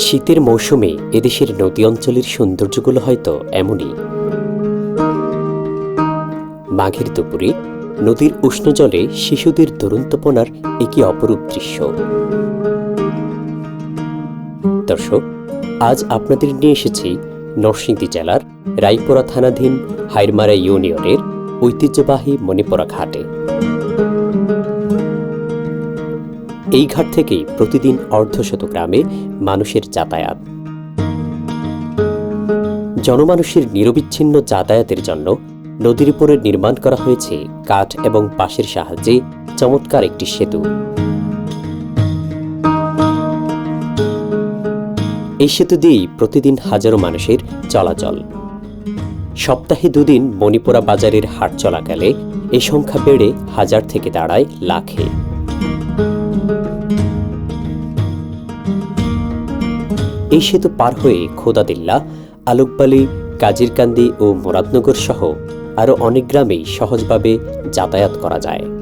শীতের মৌসুমে এদেশের নদী অঞ্চলের সৌন্দর্যগুলো হয়তো এমনই। মাঘের দুপুরে নদীর উষ্ণ জলে শিশুদের দুরন্তপনার একই অপরূপ দৃশ্য। দর্শক, আজ আপনাদের নিয়ে এসেছি নরসিংদী জেলার রায়পুরা থানাধীন হাইরমারা ইউনিয়নের ঐতিহ্যবাহী মণিপুরা ঘাটে। এই ঘাট থেকেই প্রতিদিন অর্ধশত গ্রামে মানুষের যাতায়াত। জনমানুষের নিরবিচ্ছিন্ন যাতায়াতের জন্য নদীর উপরে নির্মাণ করা হয়েছে কাঠ এবং বাঁশের সাহায্যে চমৎকার একটি সেতু। এই সেতু দিয়েই প্রতিদিন হাজারো মানুষের চলাচল। সপ্তাহে দুদিন মণিপুরা বাজারের হাট চলাকালে এই সংখ্যা বেড়ে হাজার থেকে দাঁড়ায় লাখে। এই সেতু পার হয়ে খোদাদিল্লা, আলুকবালি, কাজিরকান্দি ও মুরাদনগর সহ আরও অনেক গ্রামেই সহজভাবে যাতায়াত করা যায়।